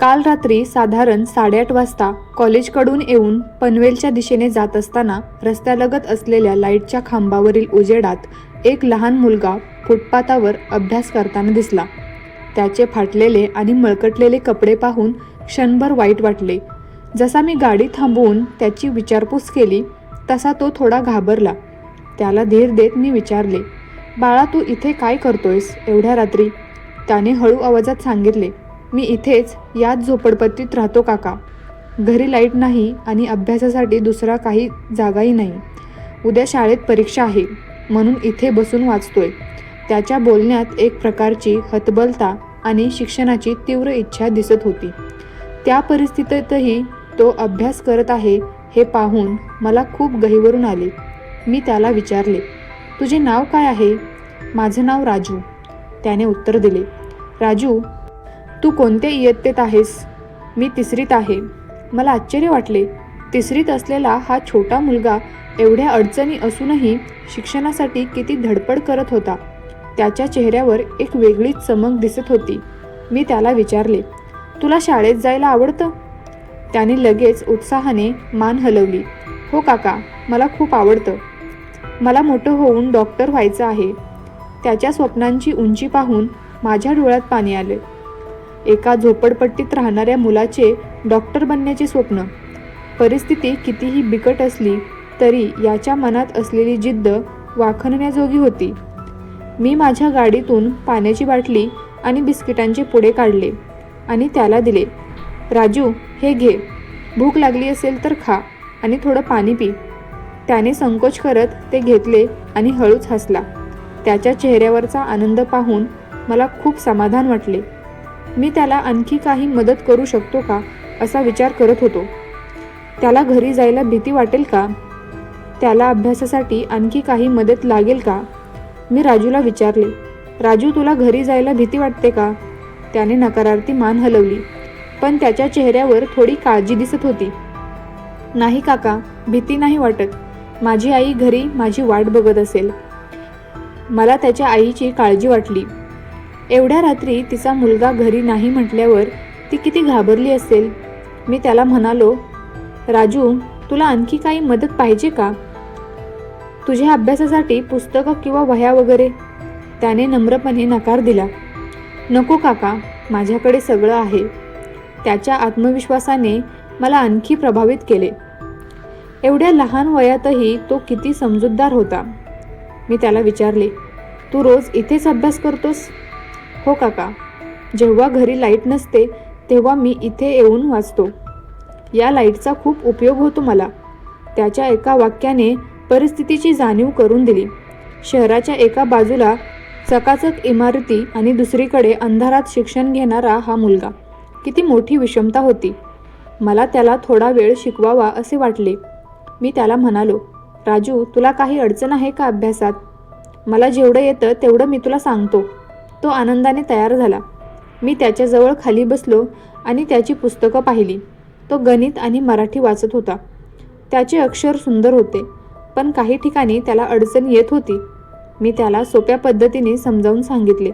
काल रात्री साधारण साडेआठ वाजता कॉलेजकडून येऊन पनवेलच्या दिशेने जात असताना रस्त्यालगत असलेल्या लाईटच्या खांबावरील उजेडात एक लहान मुलगा फुटपाथावर अभ्यास करताना दिसला. त्याचे फाटलेले आणि मळकटलेले कपडे पाहून क्षणभर वाईट वाटले. जसा मी गाडी थांबवून त्याची विचारपूस केली तसा तो थोडा घाबरला. त्याला धीर देत मी विचारले बाळा तू इथे काय करतोयस? एवढ्या रात्री त्याने हळू आवाजात सांगितले मी इथेच याच झोपडपट्टीत राहतो काका. घरी लाइट नाही आणि अभ्यासासाठी दुसरा काही जागाही नाही. उद्या शाळेत परीक्षा आहे म्हणून इथे बसून वाचतोय. त्याच्या बोलण्यात एक प्रकारची हतबलता आणि शिक्षणाची तीव्र इच्छा दिसत होती. त्या परिस्थितीतही तो अभ्यास करत आहे हे पाहून मला खूप गहिवरून आले. मी त्याला विचारले तुझे नाव काय आहे? माझं नाव राजू. त्याने उत्तर दिले राजू तू कोणत्या इयत्तेत आहेस? मी तिसरीत आहे. मला आश्चर्य वाटले. तिसरीत असलेला हा छोटा मुलगा एवढ्या अडचणी असूनही शिक्षणासाठी किती धडपड करत होता. त्याच्या चेहऱ्यावर एक वेगळीच चमक दिसत होती. मी त्याला विचारले तुला शाळेत जायला आवडतं? त्याने लगेच उत्साहाने मान हलवली हो काका मला खूप आवडतं. मला मोठं होऊन डॉक्टर व्हायचं आहे. त्याच्या स्वप्नांची उंची पाहून माझ्या डोळ्यात पाणी आले. एका झोपडपट्टीत राहणाऱ्या मुलाचे डॉक्टर बनण्याचे स्वप्न. परिस्थिती कितीही बिकट असली तरी याच्या मनात असलेली जिद्द वाखणण्याजोगी होती. मी माझ्या गाडीतून पाण्याची बाटली आणि बिस्किटांचे पुढे काढले आणि त्याला दिले. राजू हे घे. भूक लागली असेल तर खा आणि थोडं पाणी पी. त्याने संकोच करत ते घेतले आणि हळूच हसला. त्याच्या चेहऱ्यावरचा आनंद पाहून मला खूप समाधान वाटले. मी त्याला आणखी काही मदत करू शकतो का असा विचार करत होतो. त्याला घरी जायला भीती वाटेल का? त्याला अभ्यासासाठी आणखी काही मदत लागेल का? मी राजूला विचारले राजू तुला घरी जायला भीती वाटते का? त्याने नकारार्थी मान हलवली पण त्याच्या चेहऱ्यावर थोडी काळजी दिसत होती. नाही काका भीती नाही वाटत. माझी आई घरी माझी वाट बघत असेल. मला त्याच्या आईची काळजी वाटली. एवढ्या रात्री तिचा मुलगा घरी नाही म्हटल्यावर ती किती घाबरली असेल? मी त्याला म्हणालो राजू तुला आणखी काही मदत पाहिजे का? तुझ्या अभ्यासासाठी पुस्तकं किंवा वह्या वगैरे. त्याने नम्रपणे नकार दिला नको काका माझ्याकडे सगळं आहे. त्याच्या आत्मविश्वासाने मला आणखी प्रभावित केले. एवढ्या लहान वयातही तो किती समजूतदार होता. मी त्याला विचारले तू रोज इथेच अभ्यास करतोस? हो काका. जेव्हा घरी लाइट नसते तेव्हा मी इथे येऊन वाचतो. या लाईटचा खूप उपयोग होतो मला. त्याच्या एका वाक्याने परिस्थितीची जाणीव करून दिली. शहराच्या एका बाजूला चकाचक इमारती आणि दुसरीकडे अंधारात शिक्षण घेणारा हा मुलगा. किती मोठी विषमता होती. मला त्याला थोडा वेळ शिकवावा असे वाटले. मी त्याला म्हणालो राजू तुला काही अडचण आहे का अभ्यासात? मला जेवढं येतं तेवढं मी तुला सांगतो. तो आनंदाने तयार झाला. मी त्याच्याजवळ खाली बसलो आणि त्याची पुस्तकं पाहिली. तो गणित आणि मराठी वाचत होता. त्याचे अक्षर सुंदर होते पण काही ठिकाणी त्याला अडचण येत होती. मी त्याला सोप्या पद्धतीने समजावून सांगितले.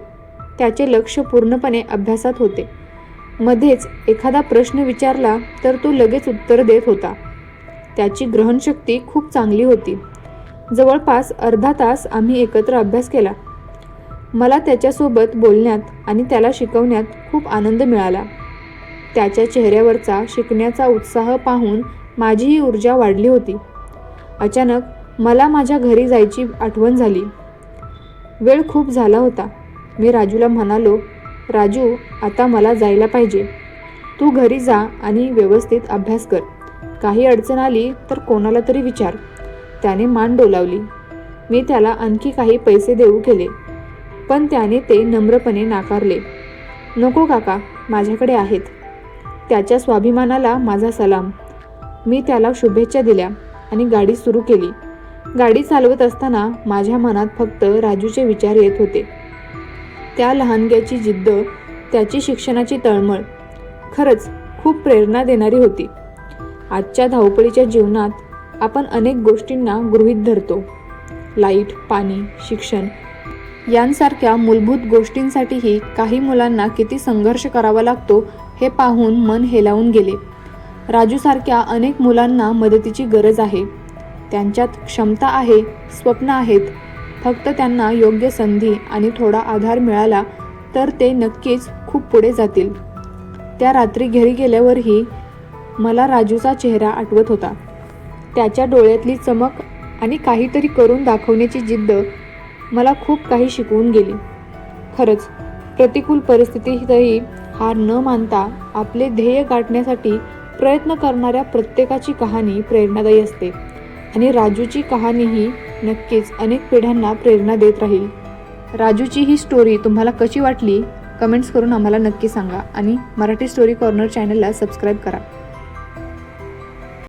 त्याचे लक्ष पूर्णपणे अभ्यासात होते. मध्येच एखादा प्रश्न विचारला तर तो लगेच उत्तर देत होता. त्याची ग्रहणशक्ती खूप चांगली होती. जवळपास अर्धा तास आम्ही एकत्र अभ्यास केला. मला त्याच्यासोबत बोलण्यात आणि त्याला शिकवण्यात खूप आनंद मिळाला. त्याच्या चेहऱ्यावरचा शिकण्याचा उत्साह पाहून माझीही ऊर्जा वाढली होती. अचानक मला माझ्या घरी जायची आठवण झाली. वेळ खूप झाला होता. मी राजूला म्हणालो राजू आता मला जायला पाहिजे. तू घरी जा आणि व्यवस्थित अभ्यास कर. काही अडचण आली तर कोणाला तरी विचार. त्याने मान डोलावली. मी त्याला आणखी काही पैसे देऊ केले. पण त्याने ते नम्रपणे नाकारले. नको काका माझ्याकडे आहेत. त्याच्या स्वाभिमानाला माझा सलाम. मी त्याला शुभेच्छा दिल्या आणि गाडी सुरू केली. गाडी चालवत असताना माझ्या मनात फक्त राजूचे विचार येत होते. त्या लहानग्याची जिद्द त्याची शिक्षणाची तळमळ खरंच खूप प्रेरणा देणारी होती. आजच्या धावपळीच्या जीवनात आपण अनेक गोष्टींना गृहीत धरतो. लाइट पाणी शिक्षण यांसारख्या मूलभूत गोष्टींसाठीही काही मुलांना किती संघर्ष करावा लागतो हे पाहून मन हेलावून गेले. राजूसारख्या अनेक मुलांना मदतीची गरज आहे. त्यांच्यात क्षमता आहे स्वप्न आहेत. फक्त त्यांना योग्य संधी आणि थोडा आधार मिळाला तर ते नक्कीच खूप पुढे जातील. त्या रात्री घरी गेल्यावरही मला राजूचा चेहरा आठवत होता. त्याच्या डोळ्यातली चमक आणि काहीतरी करून दाखवण्याची जिद्द मला खूप काही शिकवून गेली. खरंच प्रतिकूल परिस्थितीतही हार न मानता आपले ध्येय गाठण्यासाठी प्रयत्न करणाऱ्या प्रत्येकाची कहाणी प्रेरणादायी असते आणि राजूची कहाणीही नक्कीच अनेक पिढ्यांना प्रेरणा देत राहील. राजूची ही स्टोरी तुम्हाला कशी वाटली? कमेंट्स करून आम्हाला नक्की सांगा आणि मराठी स्टोरी कॉर्नर चॅनलला सबस्क्राईब करा.